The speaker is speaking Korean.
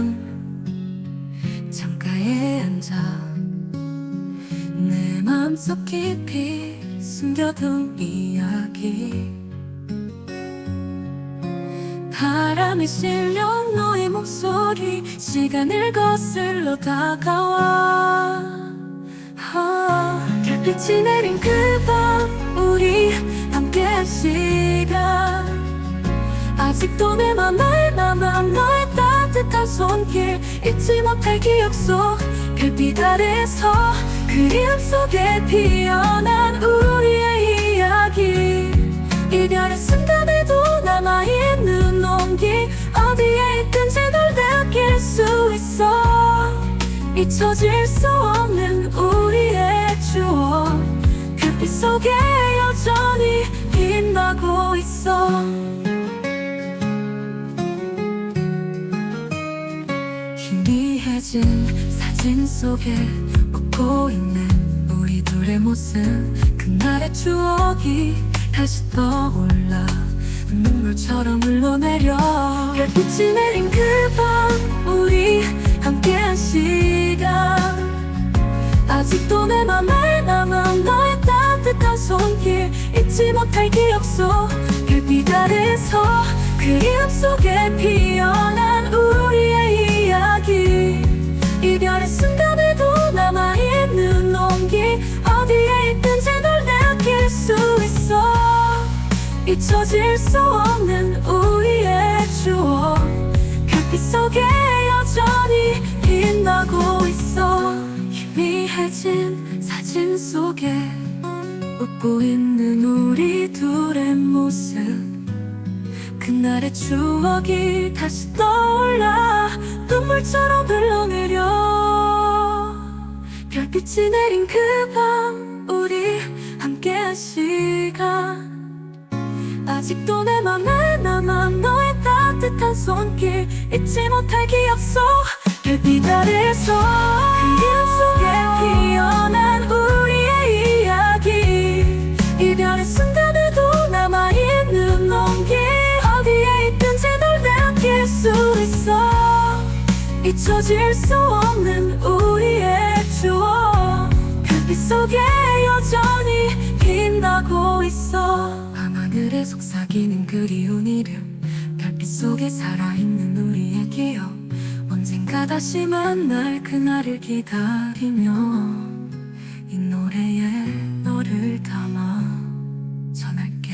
밤 창가에 앉아 내 맘속 깊이 숨겨둔 이야기. 바람이 실려 너의 목소리 시간을 거슬러 다가와. 별빛이 내린 그 밤 우리 함께 시간. 아직도 내 맘에 남아 너의 따뜻한 손길 잊지 못할 기억 속 별빛 아래서 그리움 속에 피어난 우리의 이야기. 이별의 순간에도 남아있는 온기 어디에 있든지 널 느낄 수 있어. 잊혀질 수 없는 우리의 추억. 별빛 속에 여전히 빛나고 있어 희미해진 사진 속에 웃고 있는 우리 둘의 모습. 그날의 추억이 다시 떠올라. 눈물처럼 흘러내려. 별빛이 내린 그 밤 우리 함께한 시간. 아직도 내 맘에 남아 너의 따뜻한 손길. 잊지 못할 기억 속 별빛 아래서 그리움 속에 피어난 잊혀질 수 없는 우리의 추억. 별빛 속에 여전히 빛나고 있어. 희미해진 사진 속에 웃고 있는 우리 둘의 모습. 그날의 추억이 다시 떠올라 눈물처럼 흘러내려. 별빛이 내린 그밤 아직도 내 맘에 남아 너의 따뜻한 손길 잊지 못할 기억 속 별빛 아래서 그림 속에 피어난 우리의 이야기. 이별의 순간에도 남아있는 온기. 어디에 있든지 널 느낄 수 있어. 잊혀질 수 없는 우리 속삭이는 그리운 이름. 별빛 속에 살아있는 우리의 기억. 언젠가 다시 만날 그날을 기다리며 이 노래에 너를 담아 전할게